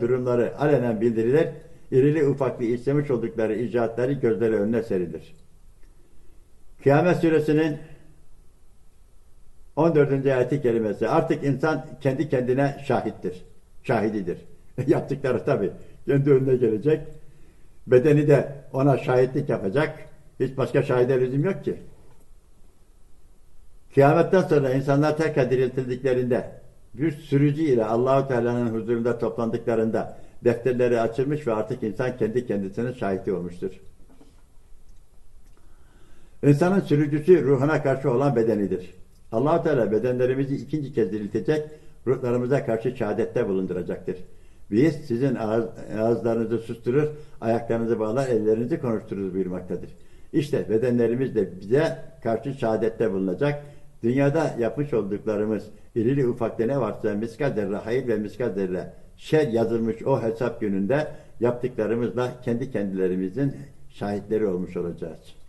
durumları alenen bildirilir, irili ufaklı işlemiş oldukları icraatları gözleri önüne serilir. Kıyamet suresinin 14. ayeti kelimesi artık insan kendi kendine şahittir, şahididir. Yaptıkları tabi kendi önüne gelecek. Bedeni de ona şahitlik yapacak. Hiç başka şahide lüzum yok ki. Kıyametten sonra insanlar tekrar diriltildiklerinde bir sürücü ile Allahu Teala'nın huzurunda toplandıklarında defterleri açılmış ve artık insan kendi kendisinin şahidi olmuştur. İnsanın sürücüsü ruhuna karşı olan bedenidir. Allahu Teala bedenlerimizi ikinci kez diriltecek, ruhlarımıza karşı şehadette bulunduracaktır. Biz sizin ağız, ağızlarınızı susturur, ayaklarınızı bağlar, ellerinizi konuştururuz buyurmaktadır. İşte bedenlerimiz de bize karşı şehadette bulunacak. Dünyada yapmış olduklarımız irili ufakta ne varsa miskal zerre hayır ve miskal zerre şer yazılmış o hesap gününde yaptıklarımızla kendi kendilerimizin şahitleri olmuş olacağız.